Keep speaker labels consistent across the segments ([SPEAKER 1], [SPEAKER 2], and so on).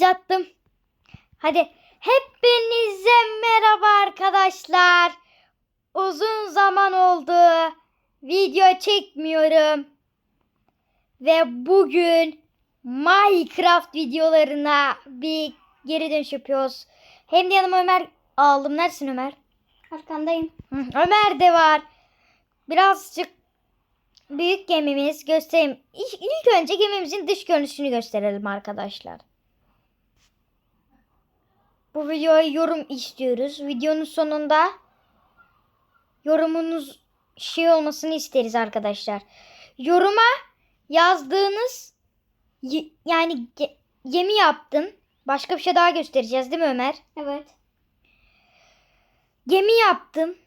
[SPEAKER 1] başlattım. Hadi hepinize merhaba arkadaşlar. Uzun zaman oldu. Video çekmiyorum. Ve bugün Minecraft videolarına bir geri dönüş yapıyoruz. Hem de yanıma Ömer aldım. Neredesin Ömer?
[SPEAKER 2] Arkandayım.
[SPEAKER 1] Ömer de var. Birazcık büyük gemimiz göstereyim. İlk önce gemimizin dış görünüşünü gösterelim arkadaşlar. Bu videoya yorum istiyoruz. Videonun sonunda yorumunuz şey olmasını isteriz arkadaşlar. Yoruma yazdığınız yani ge- gemi yaptın. Başka bir şey daha göstereceğiz değil mi Ömer?
[SPEAKER 2] Evet.
[SPEAKER 1] Gemi yaptım.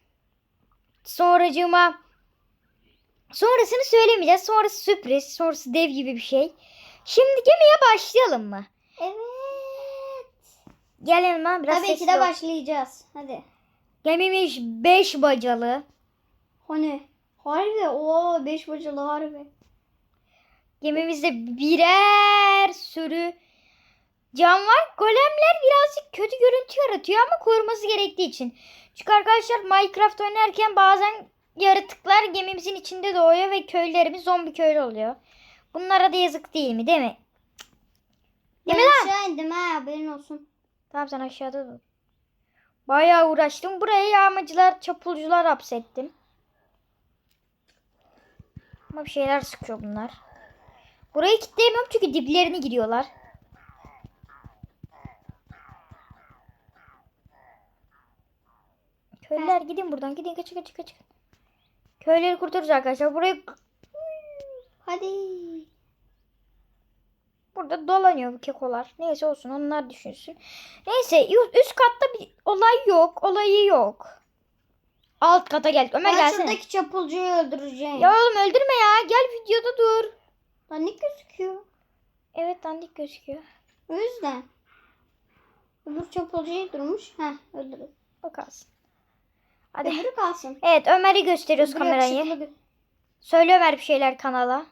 [SPEAKER 1] Sonracığıma sonrasını söylemeyeceğiz. Sonrası sürpriz. Sonrası dev gibi bir şey. Şimdi gemiye başlayalım mı?
[SPEAKER 2] Evet.
[SPEAKER 1] Gel yanıma biraz
[SPEAKER 2] Tabii ki de başlayacağız. Hadi.
[SPEAKER 1] Gemimiz 5 bacalı.
[SPEAKER 2] Hani? Harbi. Oo 5 bacalı harbi.
[SPEAKER 1] Gemimizde birer sürü cam var. Golemler birazcık kötü görüntü yaratıyor ama koruması gerektiği için. Çünkü arkadaşlar Minecraft oynarken bazen yaratıklar gemimizin içinde doğuyor ve köylerimiz zombi köylü oluyor. Bunlara da yazık değil mi değil mi?
[SPEAKER 2] Ben
[SPEAKER 1] Değil mi lan?
[SPEAKER 2] aşağı indim ha haberin olsun.
[SPEAKER 1] Tamam sen aşağıda dur. Bayağı uğraştım. Buraya yağmacılar, çapulcular hapsettim. Ama bir şeyler sıkıyor bunlar. Burayı kilitleyemiyorum çünkü diplerini giriyorlar. Köylüler gidin buradan. Gidin kaçın kaçın kaçın. Köyleri kurtarırız arkadaşlar. Burayı
[SPEAKER 2] Hadi.
[SPEAKER 1] Burada dolanıyor bu kekolar. Neyse olsun onlar düşünsün. Neyse üst katta bir olay yok. Olayı yok. Alt kata gel. Ömer
[SPEAKER 2] Ben
[SPEAKER 1] gelsene.
[SPEAKER 2] şuradaki çapulcuyu öldüreceğim.
[SPEAKER 1] Ya oğlum öldürme ya. Gel videoda dur.
[SPEAKER 2] Ne gözüküyor?
[SPEAKER 1] Evet dandik gözüküyor.
[SPEAKER 2] O yüzden. Öbür çapulcuyu durmuş. Heh öldürün.
[SPEAKER 1] Bakarsın. Hadi.
[SPEAKER 2] Öbürü kalsın.
[SPEAKER 1] Evet Ömer'i gösteriyoruz
[SPEAKER 2] Öbürü
[SPEAKER 1] kamerayı.
[SPEAKER 2] yakışıklı
[SPEAKER 1] Söyle Ömer bir şeyler kanala.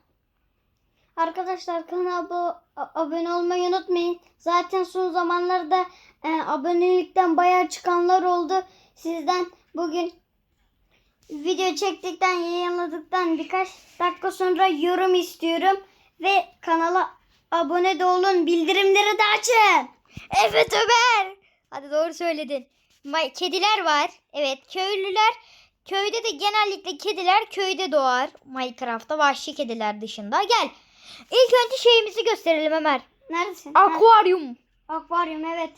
[SPEAKER 2] Arkadaşlar kanala abone olmayı unutmayın. Zaten son zamanlarda e, abonelikten bayağı çıkanlar oldu. Sizden bugün video çektikten yayınladıktan birkaç dakika sonra yorum istiyorum. Ve kanala abone de olun. Bildirimleri de açın.
[SPEAKER 1] Evet Ömer. Hadi doğru söyledin. Kediler var. Evet köylüler. Köyde de genellikle kediler köyde doğar. Minecraft'ta vahşi kediler dışında. Gel. İlk önce şeyimizi gösterelim Ömer.
[SPEAKER 2] Neredesin?
[SPEAKER 1] Akvaryum.
[SPEAKER 2] akvaryum evet.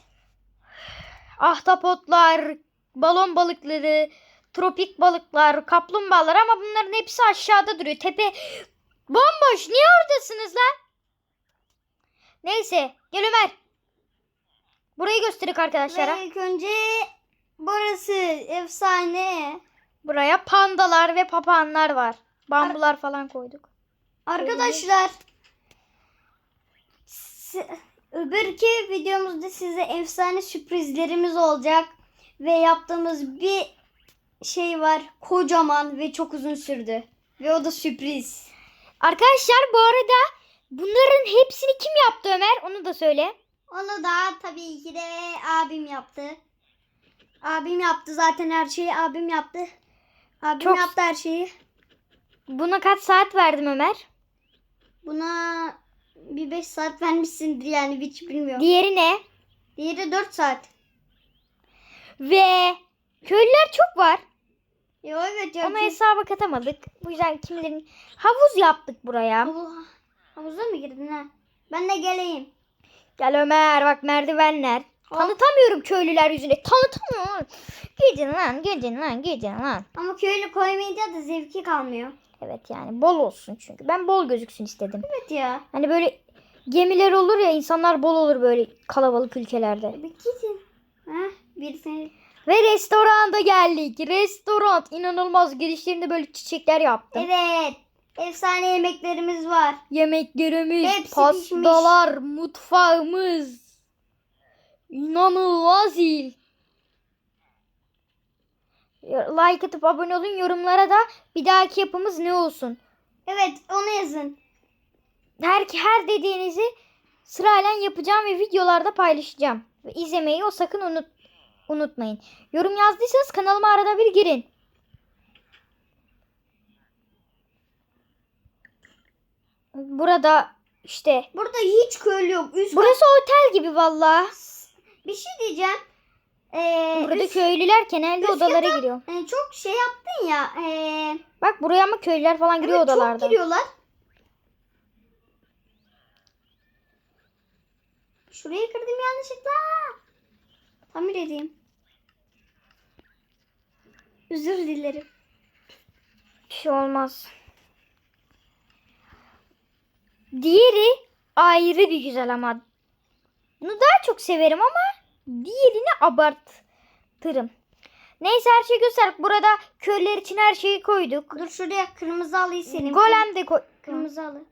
[SPEAKER 1] Ahtapotlar, balon balıkları, tropik balıklar, kaplumbağalar ama bunların hepsi aşağıda duruyor. Tepe bomboş. Niye oradasınız lan? Neyse. Gel Ömer. Burayı gösterik arkadaşlara.
[SPEAKER 2] Ve ilk önce burası efsane.
[SPEAKER 1] Buraya pandalar ve papağanlar var. Bambular falan koyduk.
[SPEAKER 2] Arkadaşlar öbürki videomuzda size efsane sürprizlerimiz olacak ve yaptığımız bir şey var kocaman ve çok uzun sürdü ve o da sürpriz.
[SPEAKER 1] Arkadaşlar bu arada bunların hepsini kim yaptı Ömer? Onu da söyle.
[SPEAKER 2] Onu da tabii ki de abim yaptı. Abim yaptı zaten her şeyi abim yaptı. Abim
[SPEAKER 1] Çok-
[SPEAKER 2] yaptı her şeyi.
[SPEAKER 1] Buna kaç saat verdim Ömer?
[SPEAKER 2] Buna bir 5 saat vermişsindir yani hiç bilmiyorum.
[SPEAKER 1] Diğeri ne?
[SPEAKER 2] Diğeri 4 saat.
[SPEAKER 1] Ve köylüler çok var.
[SPEAKER 2] Yo evet ya.
[SPEAKER 1] Ona
[SPEAKER 2] çok-
[SPEAKER 1] hesaba katamadık. Bu yüzden kimlerin havuz yaptık buraya.
[SPEAKER 2] Havu- Havuza mı girdin ha? Ben de geleyim.
[SPEAKER 1] Gel Ömer bak merdivenler.
[SPEAKER 2] Hop.
[SPEAKER 1] Tanıtamıyorum köylüler yüzüne. Tanıtamıyorum. Gidin lan gidin lan gidin lan.
[SPEAKER 2] Ama köylü koymayınca da zevki kalmıyor.
[SPEAKER 1] Evet yani bol olsun çünkü. Ben bol gözüksün istedim.
[SPEAKER 2] Evet ya.
[SPEAKER 1] Hani böyle gemiler olur ya insanlar bol olur böyle kalabalık ülkelerde.
[SPEAKER 2] Bir gidin. Ha? Bir seni.
[SPEAKER 1] Ve restoranda geldik. Restoran inanılmaz girişlerinde böyle çiçekler yaptım.
[SPEAKER 2] Evet. Efsane yemeklerimiz var.
[SPEAKER 1] Yemeklerimiz,
[SPEAKER 2] Hepsi
[SPEAKER 1] pastalar, mutfağımız. İnanılmaz iyi. Like atıp abone olun yorumlara da bir dahaki yapımız ne olsun.
[SPEAKER 2] Evet onu yazın.
[SPEAKER 1] Her her dediğinizi sırayla yapacağım ve videolarda paylaşacağım. Ve izlemeyi o sakın unut unutmayın. Yorum yazdıysanız kanalıma arada bir girin. Burada işte
[SPEAKER 2] Burada hiç köylü yok. Üst
[SPEAKER 1] burası otel gibi valla.
[SPEAKER 2] Bir şey diyeceğim. Ee,
[SPEAKER 1] Burada
[SPEAKER 2] üst-
[SPEAKER 1] köylüler genelde
[SPEAKER 2] üst
[SPEAKER 1] odalara
[SPEAKER 2] kata-
[SPEAKER 1] giriyor.
[SPEAKER 2] e, çok şey yaptın ya. ee,
[SPEAKER 1] Bak buraya ama köylüler falan giriyor
[SPEAKER 2] evet,
[SPEAKER 1] odalarda.
[SPEAKER 2] Çok giriyorlar. Şurayı kırdım yanlışlıkla. Tamir edeyim. Özür dilerim.
[SPEAKER 1] Bir şey olmaz. Diğeri ayrı bir güzel ama. Bunu daha çok severim ama diğerini abartırım. Neyse her şeyi gösterdik. Burada köylüler için her şeyi koyduk.
[SPEAKER 2] Dur şuraya kırmızı alıyı senin.
[SPEAKER 1] Golem de koy...
[SPEAKER 2] Kırmızı alı.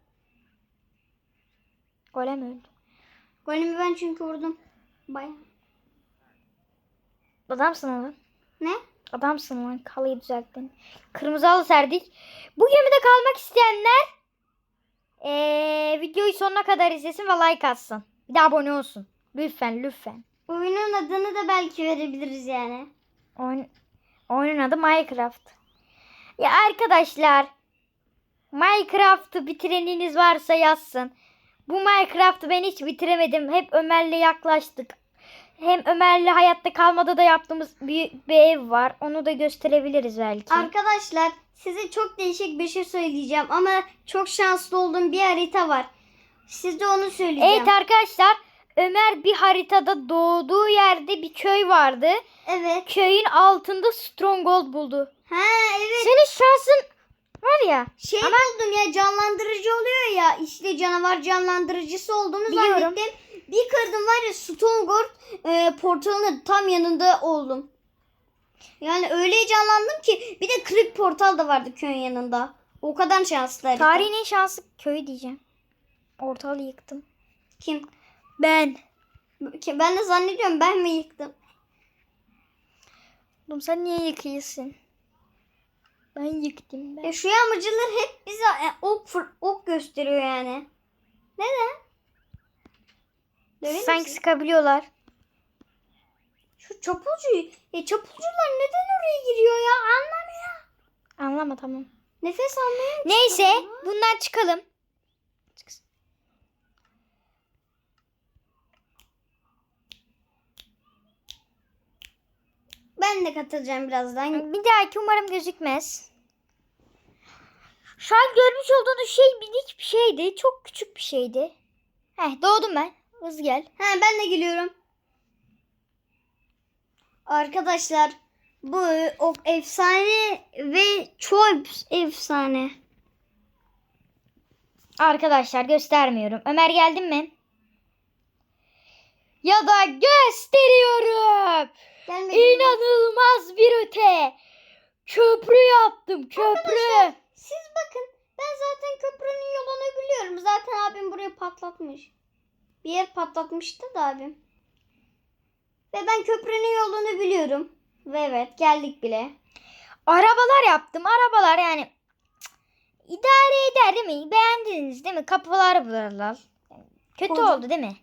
[SPEAKER 1] Golem öldü.
[SPEAKER 2] Golemi ben çünkü vurdum. Baya.
[SPEAKER 1] Adamsın lan.
[SPEAKER 2] Ne?
[SPEAKER 1] Adamsın lan. Kalıyı düzelttin. Kırmızı halı serdik. Bu gemide kalmak isteyenler eee, videoyu sonuna kadar izlesin ve like atsın. Bir de abone olsun. Lütfen lütfen.
[SPEAKER 2] Oyunun adını da belki verebiliriz yani.
[SPEAKER 1] Oyun, oyunun adı Minecraft. Ya arkadaşlar Minecraft'ı bitireniniz varsa yazsın. Bu Minecraft'ı ben hiç bitiremedim. Hep Ömer'le yaklaştık. Hem Ömer'le hayatta kalmada da yaptığımız bir, bir ev var. Onu da gösterebiliriz belki.
[SPEAKER 2] Arkadaşlar size çok değişik bir şey söyleyeceğim ama çok şanslı olduğum bir harita var. Size onu söyleyeceğim.
[SPEAKER 1] evet arkadaşlar Ömer bir haritada doğduğu yerde bir köy vardı.
[SPEAKER 2] Evet.
[SPEAKER 1] Köyün altında Stronghold buldu.
[SPEAKER 2] Ha evet.
[SPEAKER 1] Senin şansın var ya.
[SPEAKER 2] Şey buldum ya canlandırıcı oluyor ya işte canavar canlandırıcısı olduğunu
[SPEAKER 1] Biliyorum.
[SPEAKER 2] zannettim. Bir kırdım var ya Stronghold e, portalının tam yanında oldum. Yani öyle heyecanlandım ki bir de kırık portal da vardı köyün yanında. O kadar şanslı.
[SPEAKER 1] Tarihin en şanslı köyü diyeceğim. Ortalığı yıktım.
[SPEAKER 2] Kim?
[SPEAKER 1] Ben.
[SPEAKER 2] Ben de zannediyorum ben mi yıktım?
[SPEAKER 1] Oğlum sen niye yıkıyorsun? Ben yıktım ben.
[SPEAKER 2] E şu yağmurcular hep bize e, ok ok gösteriyor yani. Neden? Dövelim
[SPEAKER 1] Sanki
[SPEAKER 2] sizi.
[SPEAKER 1] sıkabiliyorlar.
[SPEAKER 2] Şu çapulcu, e, çapulcular neden oraya giriyor ya anlamıyorum.
[SPEAKER 1] Anlama tamam.
[SPEAKER 2] Nefes almaya
[SPEAKER 1] Neyse
[SPEAKER 2] çıkıyor?
[SPEAKER 1] bundan çıkalım.
[SPEAKER 2] Ben de katılacağım birazdan.
[SPEAKER 1] Bir dahaki umarım gözükmez. Şu an görmüş olduğunuz şey minik bir şeydi. Çok küçük bir şeydi. Heh doğdum ben. Hız gel.
[SPEAKER 2] Ha ben de geliyorum. Arkadaşlar bu ok efsane ve çok efsane.
[SPEAKER 1] Arkadaşlar göstermiyorum. Ömer geldin mi? Ya da gösteriyorum.
[SPEAKER 2] Gelmedi.
[SPEAKER 1] İnanılmaz bir öte. Köprü yaptım köprü.
[SPEAKER 2] Siz bakın ben zaten köprünün yolunu biliyorum. Zaten abim burayı patlatmış. Bir yer patlatmıştı da abim. Ve ben köprünün yolunu biliyorum. Ve evet geldik bile.
[SPEAKER 1] Arabalar yaptım. Arabalar yani cık, idare eder değil mi? Beğendiniz değil mi? Kapılar buralar. Kötü
[SPEAKER 2] Koydum.
[SPEAKER 1] oldu değil mi?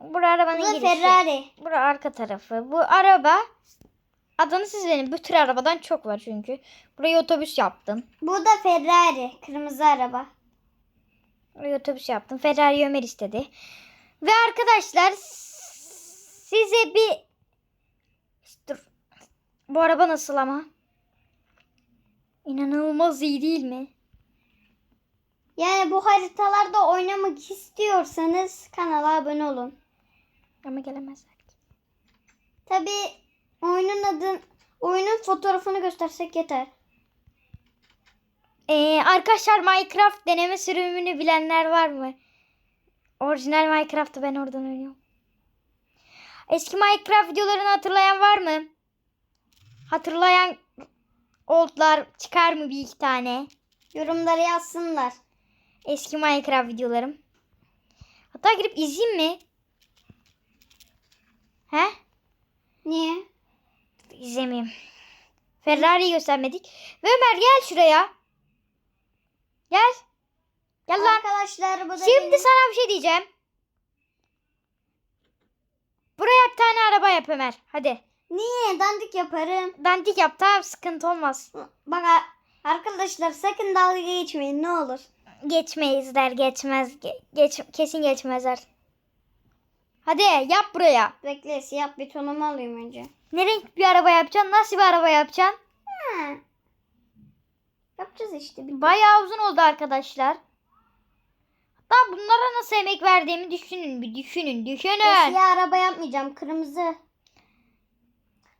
[SPEAKER 1] Bura arabanın
[SPEAKER 2] Bu da
[SPEAKER 1] girişi.
[SPEAKER 2] Ferrari.
[SPEAKER 1] Bura arka tarafı. Bu araba adını siz verin. Bu tür arabadan çok var çünkü. Buraya otobüs yaptım.
[SPEAKER 2] Bu da Ferrari. Kırmızı araba.
[SPEAKER 1] Buraya otobüs yaptım. Ferrari Ömer istedi. Ve arkadaşlar size bir dur. Bu araba nasıl ama? İnanılmaz iyi değil mi?
[SPEAKER 2] Yani bu haritalarda oynamak istiyorsanız kanala abone olun.
[SPEAKER 1] Ama gelemezler. ki.
[SPEAKER 2] Tabi oyunun adın oyunun fotoğrafını göstersek yeter.
[SPEAKER 1] Ee, arkadaşlar Minecraft deneme sürümünü bilenler var mı? Orijinal Minecraft'ı ben oradan oynuyorum. Eski Minecraft videolarını hatırlayan var mı? Hatırlayan oldlar çıkar mı bir iki tane?
[SPEAKER 2] Yorumlara yazsınlar.
[SPEAKER 1] Eski Minecraft videolarım. Hatta girip izleyeyim mi? He?
[SPEAKER 2] Niye?
[SPEAKER 1] İzlemeyeyim. Ferrari'yi göstermedik. Ve Ömer gel şuraya. Gel. Gel lan.
[SPEAKER 2] Arkadaşlar bu da
[SPEAKER 1] Şimdi
[SPEAKER 2] benim-
[SPEAKER 1] sana bir şey diyeceğim. Buraya bir tane araba yap Ömer. Hadi.
[SPEAKER 2] Niye? Dandik yaparım.
[SPEAKER 1] Dandik yap tamam sıkıntı olmaz.
[SPEAKER 2] Bak arkadaşlar sakın dalga geçmeyin ne olur.
[SPEAKER 1] Geçmeyizler geçmez. Ge- geç, kesin geçmezler. Hadi yap buraya.
[SPEAKER 2] Bekle siyah bir tonumu alayım önce.
[SPEAKER 1] Ne renk bir araba yapacaksın? Nasıl bir araba yapacaksın?
[SPEAKER 2] Ha. Yapacağız işte. Bir...
[SPEAKER 1] Bayağı uzun oldu arkadaşlar. Hatta bunlara nasıl emek verdiğimi düşünün. Bir düşünün. Düşünün.
[SPEAKER 2] Siyah araba yapmayacağım. Kırmızı.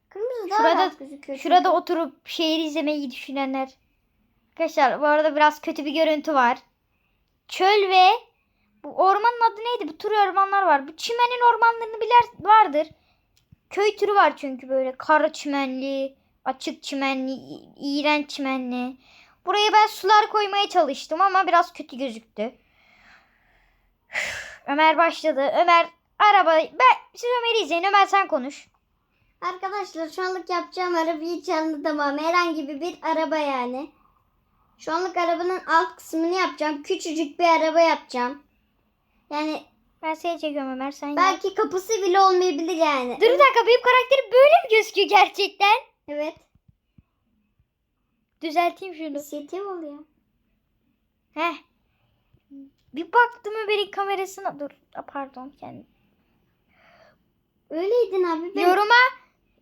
[SPEAKER 2] Kırmızı daha
[SPEAKER 1] Şurada-
[SPEAKER 2] rahat gözüküyor.
[SPEAKER 1] Şurada oturup şehir izlemeyi düşünenler. Arkadaşlar bu arada biraz kötü bir görüntü var. Çöl ve bu ormanın adı neydi? Bu tür ormanlar var. Bu çimenin ormanlarını bilir vardır. Köy türü var çünkü böyle kara çimenli, açık çimenli, iğrenç çimenli. Buraya ben sular koymaya çalıştım ama biraz kötü gözüktü. Ömer başladı. Ömer araba ben siz Ömer'i izleyin. Ömer sen konuş.
[SPEAKER 2] Arkadaşlar şu anlık yapacağım arabayı hiç anlatamam. Herhangi bir araba yani. Şu anlık arabanın alt kısmını yapacağım. Küçücük bir araba yapacağım. Yani
[SPEAKER 1] Ben seni çekiyorum Ömer sen yap.
[SPEAKER 2] belki kapısı bile olmayabilir yani.
[SPEAKER 1] Dur bir dakika benim karakterim böyle mi gözüküyor gerçekten?
[SPEAKER 2] Evet.
[SPEAKER 1] Düzelteyim şunu.
[SPEAKER 2] İnisiyatif oluyor.
[SPEAKER 1] Heh. Bir baktım Ömer'in kamerasına. Dur pardon kendim.
[SPEAKER 2] Öyleydin abi. Ben...
[SPEAKER 1] Yoruma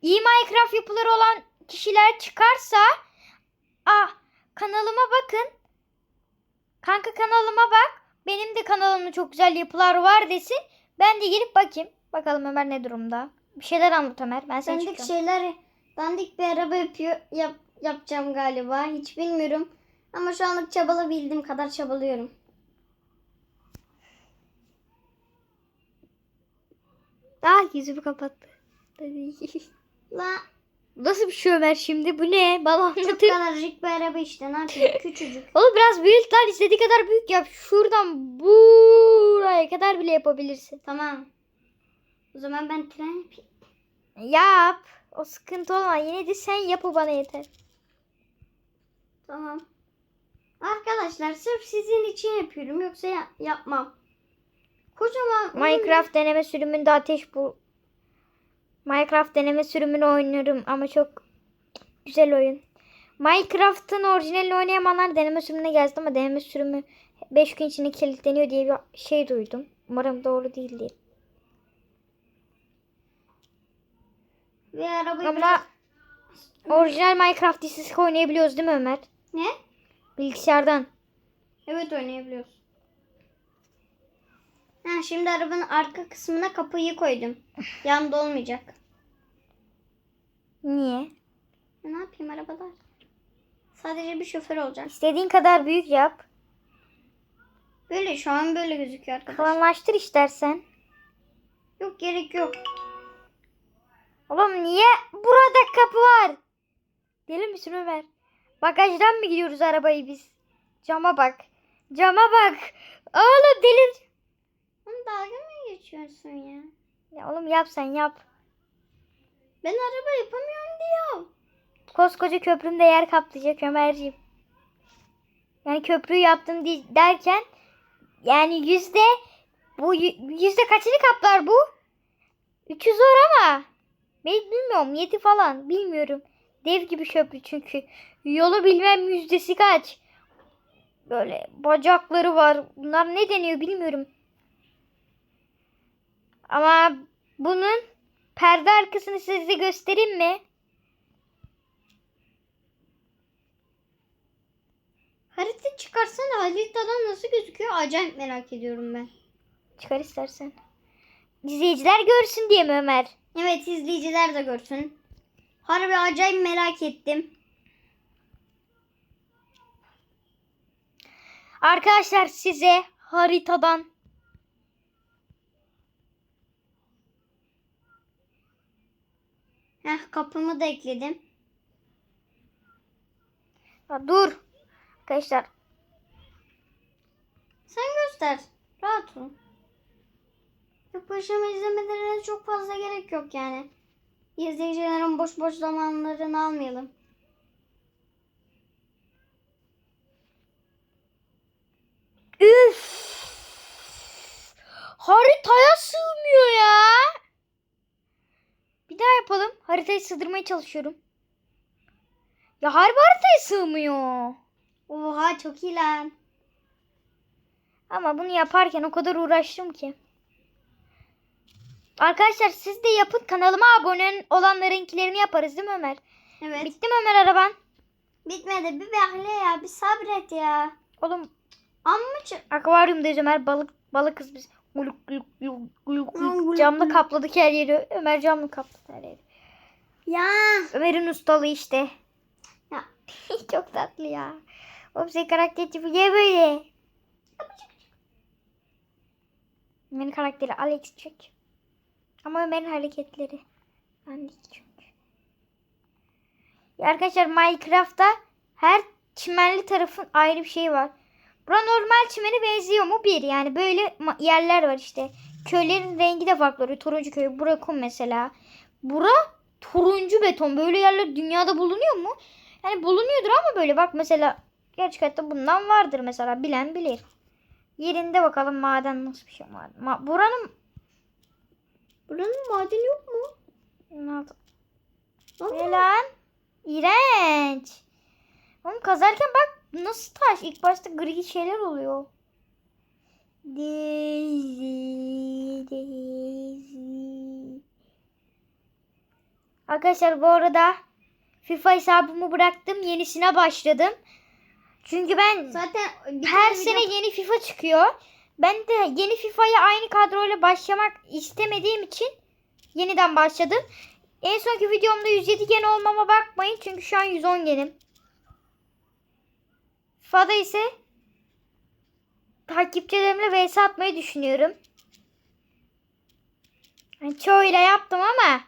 [SPEAKER 1] iyi Minecraft yapıları olan kişiler çıkarsa ah kanalıma bakın. Kanka kanalıma bak. Benim de kanalımda çok güzel yapılar var desin. Ben de gelip bakayım. Bakalım Ömer ne durumda. Bir şeyler anlat Ömer. Ben seni
[SPEAKER 2] Dandik şeyler, dandik bir araba yapıyor, yap, yapacağım galiba. Hiç bilmiyorum. Ama şu anlık çabalabildiğim kadar çabalıyorum.
[SPEAKER 1] Ah yüzümü kapattı.
[SPEAKER 2] La
[SPEAKER 1] Nasıl bir şey Ömer şimdi? Bu ne? Bana
[SPEAKER 2] çok
[SPEAKER 1] anlatır.
[SPEAKER 2] kadarcık bir araba işte. Ne yapayım? Küçücük.
[SPEAKER 1] Oğlum biraz büyük lan istediği kadar büyük yap. Şuradan buraya kadar bile yapabilirsin.
[SPEAKER 2] Tamam. O zaman ben tren yapayım.
[SPEAKER 1] Yap. O sıkıntı olma. Yine de sen yap o bana yeter.
[SPEAKER 2] Tamam. Arkadaşlar sırf sizin için yapıyorum. Yoksa ya- yapmam. Kocaman.
[SPEAKER 1] Minecraft deneme sürümünde ateş bu. Minecraft deneme sürümünü oynuyorum ama çok güzel oyun. Minecraft'ın orijinalini oynayamayanlar deneme sürümüne geldi ama deneme sürümü 5 gün içinde kilitleniyor diye bir şey duydum. Umarım doğru değildir.
[SPEAKER 2] Ve arabayı
[SPEAKER 1] Ama
[SPEAKER 2] biraz...
[SPEAKER 1] orijinal Minecraft dizisi oynayabiliyoruz değil mi Ömer?
[SPEAKER 2] Ne?
[SPEAKER 1] Bilgisayardan.
[SPEAKER 2] Evet oynayabiliyoruz. Ha, şimdi arabanın arka kısmına kapıyı koydum. Yanında olmayacak.
[SPEAKER 1] Niye?
[SPEAKER 2] Ya Ne yapayım arabalar? Sadece bir şoför olacak.
[SPEAKER 1] İstediğin kadar büyük yap.
[SPEAKER 2] Böyle şu an böyle gözüküyor arkadaşlar.
[SPEAKER 1] Kalanlaştır istersen.
[SPEAKER 2] Yok gerek yok.
[SPEAKER 1] Oğlum niye burada kapı var? Deli misin Ömer? Bagajdan mı gidiyoruz arabayı biz? Cama bak. Cama bak. Oğlum deli.
[SPEAKER 2] Oğlum dalga mı geçiyorsun ya?
[SPEAKER 1] Ya oğlum yap sen yap.
[SPEAKER 2] Ben araba yapamıyorum diyor.
[SPEAKER 1] Koskoca köprümde yer kaplayacak Ömerciğim. Yani köprüyü yaptım derken yani yüzde bu yü- yüzde kaçını kaplar bu? 300 zor ama ben bilmiyorum 7 falan bilmiyorum. Dev gibi köprü çünkü. Yolu bilmem yüzdesi kaç. Böyle bacakları var. Bunlar ne deniyor bilmiyorum. Ama bunun perde arkasını size göstereyim mi?
[SPEAKER 2] Harita çıkarsana haritadan nasıl gözüküyor acayip merak ediyorum ben.
[SPEAKER 1] Çıkar istersen. İzleyiciler görsün diye mi Ömer?
[SPEAKER 2] Evet izleyiciler de görsün. Harbi acayip merak ettim.
[SPEAKER 1] Arkadaşlar size haritadan
[SPEAKER 2] Heh kapımı da ekledim.
[SPEAKER 1] Ha, dur. Arkadaşlar
[SPEAKER 2] Sen göster. Rahat ol. Yok başıma izlemelerine çok fazla gerek yok yani. İzleyicilerin boş boş zamanlarını almayalım.
[SPEAKER 1] Üf Haritaya sığmıyor ya. Bir daha yapalım. Haritayı sığdırmaya çalışıyorum. Ya harbi haritaya sığmıyor.
[SPEAKER 2] Oha çok iyi lan.
[SPEAKER 1] Ama bunu yaparken o kadar uğraştım ki. Arkadaşlar siz de yapın. Kanalıma abone olanlarınkilerini yaparız değil mi Ömer?
[SPEAKER 2] Evet.
[SPEAKER 1] Bitti mi Ömer araban?
[SPEAKER 2] Bitmedi. Bir bekle ya. Bir sabret ya.
[SPEAKER 1] Oğlum
[SPEAKER 2] Amma
[SPEAKER 1] akvaryumdayız Ömer. Balık balık kız biz. Guluk guluk guluk Camla kapladık her yeri. Ömer camla kapladı her yeri.
[SPEAKER 2] Ya.
[SPEAKER 1] Ömer'in ustalığı işte.
[SPEAKER 2] Ya.
[SPEAKER 1] Çok tatlı ya. Oğlum senin karakter tipi niye böyle? Ömer'in karakteri Alex çek. Ama Ömer'in hareketleri. Andik çünkü. Ya arkadaşlar Minecraft'ta her çimenli tarafın ayrı bir şeyi var. Bura normal çimene benziyor mu? Bir yani böyle yerler var işte. Köylerin rengi de farklı. Turuncu köy. Bura kum mesela. Bura turuncu beton. Böyle yerler dünyada bulunuyor mu? Yani bulunuyordur ama böyle bak mesela gerçek hayatta bundan vardır mesela. Bilen bilir. Yerinde bakalım maden nasıl bir şey maden. Ma- buranın
[SPEAKER 2] Buranın madeni yok mu?
[SPEAKER 1] Ne lan? İğrenç. Oğlum kazarken bak nasıl taş. İlk başta gri şeyler oluyor. Arkadaşlar bu arada FIFA hesabımı bıraktım. Yenisine başladım. Çünkü ben
[SPEAKER 2] Zaten
[SPEAKER 1] her sene
[SPEAKER 2] video-
[SPEAKER 1] yeni FIFA çıkıyor. Ben de yeni FIFA'ya aynı kadroyla başlamak istemediğim için yeniden başladım. En sonki videomda 107 gen olmama bakmayın çünkü şu an 110 genim. FIFA'da ise takipçilerimle vs atmayı düşünüyorum. Yani çoğuyla yaptım ama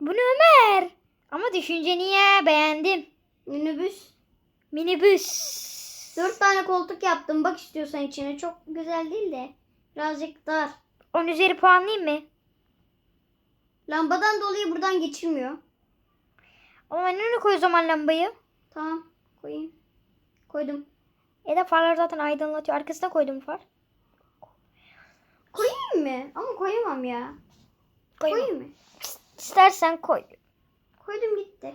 [SPEAKER 1] bu ne Ömer? Ama düşünceni ya beğendim.
[SPEAKER 2] minibüs.
[SPEAKER 1] Minibüs.
[SPEAKER 2] Dört tane koltuk yaptım. Bak istiyorsan içine. Çok güzel değil de. Birazcık dar.
[SPEAKER 1] 10 üzeri puanlayayım mı?
[SPEAKER 2] Lambadan dolayı buradan geçilmiyor.
[SPEAKER 1] Ama önüne koy o zaman lambayı.
[SPEAKER 2] Tamam. Koyayım. Koydum.
[SPEAKER 1] Ya da farlar zaten aydınlatıyor. Arkasına koydum far.
[SPEAKER 2] Koyayım mı? Ama koyamam ya.
[SPEAKER 1] Koyma.
[SPEAKER 2] Koyayım mı?
[SPEAKER 1] İstersen koy.
[SPEAKER 2] Koydum gitti.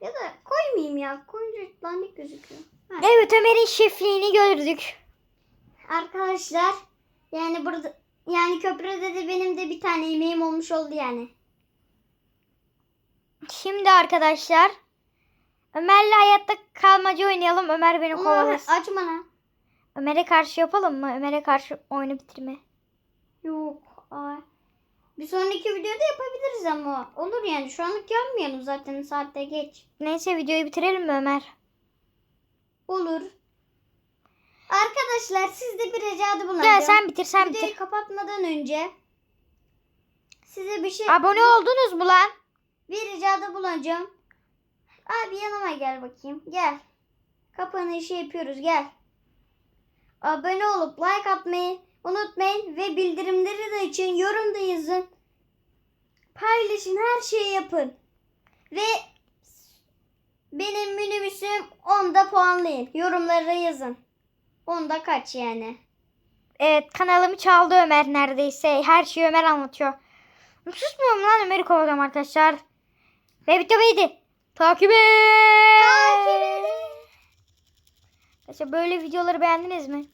[SPEAKER 2] Ya da koymayayım ya. Koyunca dandik gözüküyor. Ha.
[SPEAKER 1] Evet Ömer'in şefliğini gördük.
[SPEAKER 2] Arkadaşlar yani burada yani köprüde de benim de bir tane emeğim olmuş oldu yani.
[SPEAKER 1] Şimdi arkadaşlar Ömer'le hayatta kalmaca oynayalım. Ömer beni
[SPEAKER 2] Ama
[SPEAKER 1] kovalasın.
[SPEAKER 2] açma lan.
[SPEAKER 1] Ömer'e karşı yapalım mı? Ömer'e karşı oyunu bitirme.
[SPEAKER 2] Yok. Aa. Bir sonraki videoda yapabiliriz ama. Olur yani. Şu anlık yapmayalım zaten saatte geç.
[SPEAKER 1] Neyse videoyu bitirelim mi Ömer?
[SPEAKER 2] Olur. Arkadaşlar sizde bir ricada bulunacağım.
[SPEAKER 1] Gel sen bitir sen
[SPEAKER 2] Videoyu
[SPEAKER 1] bitir.
[SPEAKER 2] kapatmadan önce size bir şey
[SPEAKER 1] Abone oldunuz mu lan?
[SPEAKER 2] bir ricada bulunacağım. Abi yanıma gel bakayım. Gel. Kapanışı yapıyoruz. Gel. Abone olup like atmayı unutmayın ve bildirimleri de açın. Yorum da yazın. Paylaşın. Her şeyi yapın. Ve benim minibüsüm 10'da puanlayın. Yorumlara yazın. 10'da kaç yani?
[SPEAKER 1] Evet kanalımı çaldı Ömer neredeyse. Her şeyi Ömer anlatıyor. Susmuyorum lan Ömer'i kovalıyorum arkadaşlar. Ve buydu. Takip et.
[SPEAKER 2] Takip.
[SPEAKER 1] Arkadaşlar böyle videoları beğendiniz mi?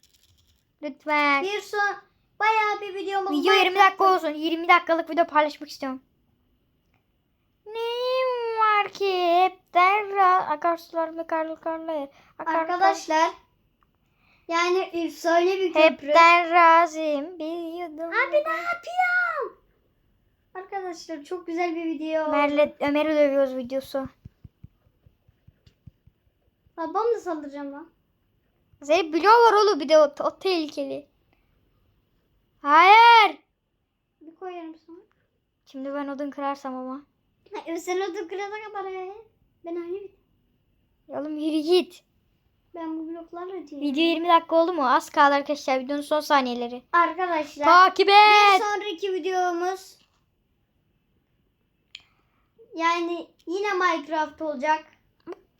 [SPEAKER 1] Lütfen.
[SPEAKER 2] Bir son bayağı bir videomuz
[SPEAKER 1] Video
[SPEAKER 2] var.
[SPEAKER 1] 20 dakika olsun. 20 dakikalık video paylaşmak istiyorum. Neyim var ki? Hep derra akarsular mekarlı karlı. Akar,
[SPEAKER 2] Arkadaşlar yani efsane bir köprü.
[SPEAKER 1] Hepten razıyım bir yudum.
[SPEAKER 2] Abi ne yapıyorum? Arkadaşlar çok güzel bir video.
[SPEAKER 1] Ömer'le Ömer'i dövüyoruz videosu.
[SPEAKER 2] Babam da saldıracağım lan.
[SPEAKER 1] Zeynep bloğu var oğlum bir de o, o tehlikeli. Hayır.
[SPEAKER 2] Bir koyarım sana.
[SPEAKER 1] Şimdi ben odun kırarsam ama.
[SPEAKER 2] Ha, sen o kırana kadar. Ben aynı bir...
[SPEAKER 1] Oğlum yürü git.
[SPEAKER 2] Ben bu bloklarla diyorum.
[SPEAKER 1] Video 20 dakika oldu mu? Az kaldı arkadaşlar videonun son saniyeleri.
[SPEAKER 2] Arkadaşlar
[SPEAKER 1] Takip
[SPEAKER 2] bir
[SPEAKER 1] et.
[SPEAKER 2] sonraki videomuz Yani yine Minecraft olacak.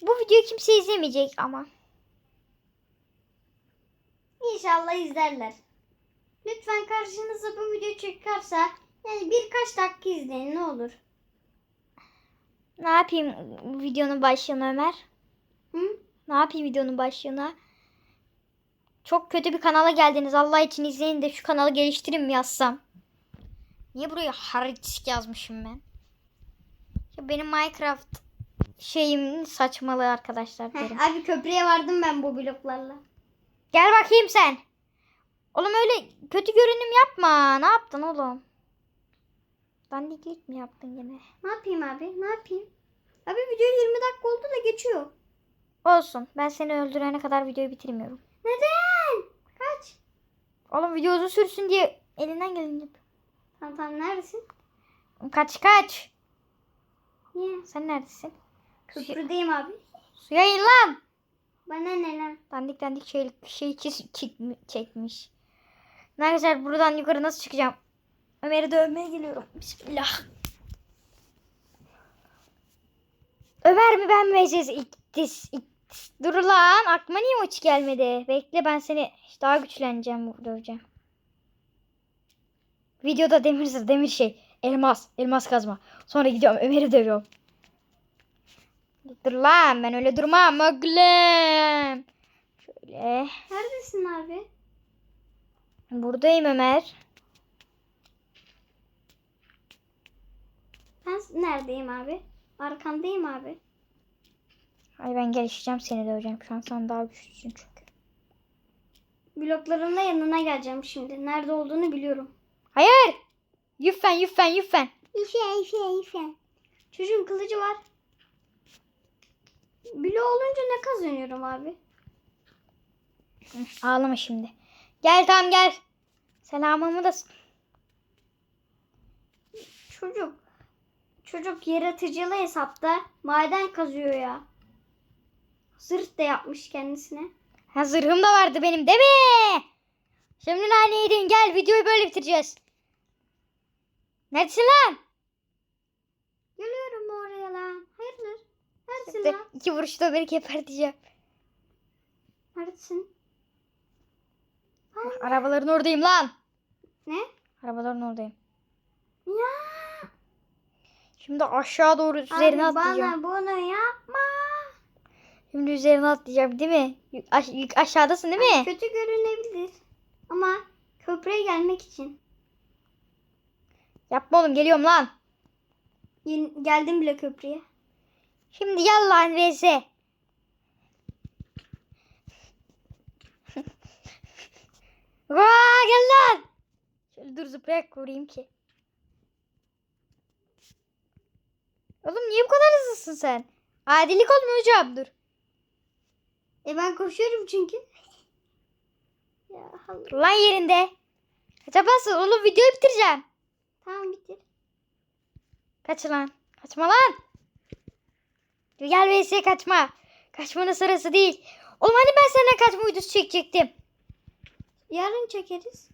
[SPEAKER 1] Bu videoyu kimse izlemeyecek ama.
[SPEAKER 2] İnşallah izlerler. Lütfen karşınıza bu video çıkarsa yani birkaç dakika izleyin ne olur.
[SPEAKER 1] Ne yapayım videonun başlığına Ömer?
[SPEAKER 2] Hı?
[SPEAKER 1] Ne yapayım videonun başlığına? Çok kötü bir kanala geldiniz. Allah için izleyin de şu kanalı geliştirin mi yazsam? Niye buraya hariç yazmışım ben? Ya benim Minecraft şeyim saçmalığı arkadaşlar
[SPEAKER 2] Heh, abi köprüye vardım ben bu bloklarla.
[SPEAKER 1] Gel bakayım sen. Oğlum öyle kötü görünüm yapma. Ne yaptın oğlum? Dandiklik mi yaptın gene?
[SPEAKER 2] Ne yapayım abi? Ne yapayım? Abi video 20 dakika oldu da geçiyor.
[SPEAKER 1] Olsun. Ben seni öldürene kadar videoyu bitirmiyorum.
[SPEAKER 2] Neden? Kaç?
[SPEAKER 1] Oğlum video uzun sürsün diye elinden geleni yap.
[SPEAKER 2] Tamam tamam neredesin?
[SPEAKER 1] Kaç kaç.
[SPEAKER 2] Niye?
[SPEAKER 1] Sen neredesin?
[SPEAKER 2] Köprüdeyim abi.
[SPEAKER 1] Suya in lan.
[SPEAKER 2] Bana ne lan?
[SPEAKER 1] Dandik dandik şey, şey çekmiş. Ne Arkadaşlar buradan yukarı nasıl çıkacağım? Ömer'i dövmeye geliyorum. Bismillah. Ömer mi ben mi Ecez? İktis, iktis. Dur lan aklıma niye hiç gelmedi? Bekle ben seni daha güçleneceğim döveceğim. Videoda demir zırh, demir şey. Elmas. Elmas kazma. Sonra gidiyorum Ömer'i dövüyorum. Dur lan ben öyle durmam oğlum. Şöyle.
[SPEAKER 2] Neredesin abi?
[SPEAKER 1] Buradayım Ömer.
[SPEAKER 2] Ben neredeyim abi? Arkandayım abi.
[SPEAKER 1] Ay ben gelişeceğim seni döveceğim. Şu an sen daha güçlüsün çünkü.
[SPEAKER 2] Bloklarımla yanına geleceğim şimdi. Nerede olduğunu biliyorum.
[SPEAKER 1] Hayır. Yüffen yüffen yüffen.
[SPEAKER 2] İfe ife ife. Çocuğun kılıcı var. Bilo olunca ne kazanıyorum abi?
[SPEAKER 1] Ağlama şimdi. Gel tamam gel. Selamımı da
[SPEAKER 2] Çocuk. Çocuk yaratıcılı hesapta maden kazıyor ya. Zırh da yapmış kendisine.
[SPEAKER 1] ha, zırhım da vardı benim değil mi? Şimdi yedin gel videoyu böyle bitireceğiz. Neredesin lan?
[SPEAKER 2] Geliyorum oraya lan. Hayırdır? Neredesin
[SPEAKER 1] İşte
[SPEAKER 2] lan?
[SPEAKER 1] iki vuruşta beni geberteceğim.
[SPEAKER 2] Neredesin? Ay,
[SPEAKER 1] Arabaların oradayım lan.
[SPEAKER 2] Ne?
[SPEAKER 1] Arabaların oradayım.
[SPEAKER 2] Ya.
[SPEAKER 1] Şimdi aşağı doğru üzerine
[SPEAKER 2] Abi
[SPEAKER 1] atlayacağım.
[SPEAKER 2] bana bunu yapma.
[SPEAKER 1] Şimdi üzerine atlayacağım değil mi? Aş- aşağıdasın değil mi?
[SPEAKER 2] Kötü görünebilir. Ama köprüye gelmek için.
[SPEAKER 1] Yapma oğlum geliyorum lan.
[SPEAKER 2] Yeni- geldim bile köprüye.
[SPEAKER 1] Şimdi gel lan vs. Vaa gel lan. Şöyle dur zıplayarak vurayım ki. Oğlum niye bu hızlısın sen? Adilik hocam dur.
[SPEAKER 2] E ben koşuyorum çünkü. ya Allah.
[SPEAKER 1] Lan yerinde. Kaçamazsın oğlum videoyu bitireceğim.
[SPEAKER 2] Tamam bitir.
[SPEAKER 1] Kaç lan. Kaçma lan. Gel vs kaçma. Kaçmanın sırası değil. Oğlum hani ben senden kaçma videosu çekecektim.
[SPEAKER 2] Yarın çekeriz.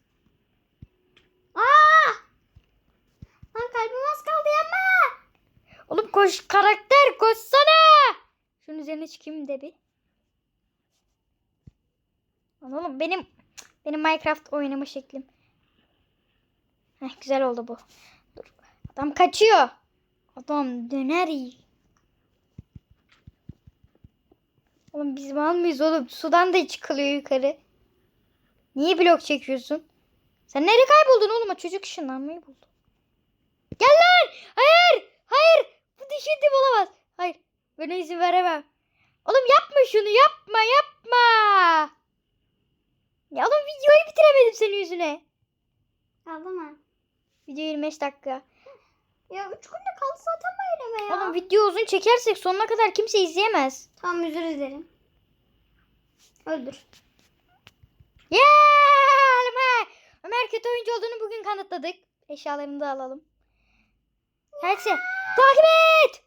[SPEAKER 2] Aa! Lan kalbim az kaldı yapma.
[SPEAKER 1] Oğlum koş karakter koşsana. Şunun üzerine çıkayım de bir. Oğlum benim benim Minecraft oynama şeklim. Heh, güzel oldu bu. Dur. Adam kaçıyor. Adam döner iyi. Oğlum biz mal mıyız oğlum? Sudan da çıkılıyor yukarı. Niye blok çekiyorsun? Sen nereye kayboldun oğlum? Çocuk ışınlanmayı buldu. Gel lan! Hayır! Hayır! Bu düşündüğüm olamaz. Hayır. Ben izin veremem. Oğlum yapma şunu. Yapma yapma. Ya oğlum videoyu bitiremedim senin yüzüne.
[SPEAKER 2] Ağlama.
[SPEAKER 1] Video 25 dakika.
[SPEAKER 2] Ya üç günde kaldı zaten bayrama ya.
[SPEAKER 1] Oğlum video uzun çekersek sonuna kadar kimse izleyemez.
[SPEAKER 2] Tamam özür dilerim. Öldür.
[SPEAKER 1] Yeah! Ömer! Ömer kötü oyuncu olduğunu bugün kanıtladık. Eşyalarını da alalım. Herkese takip et!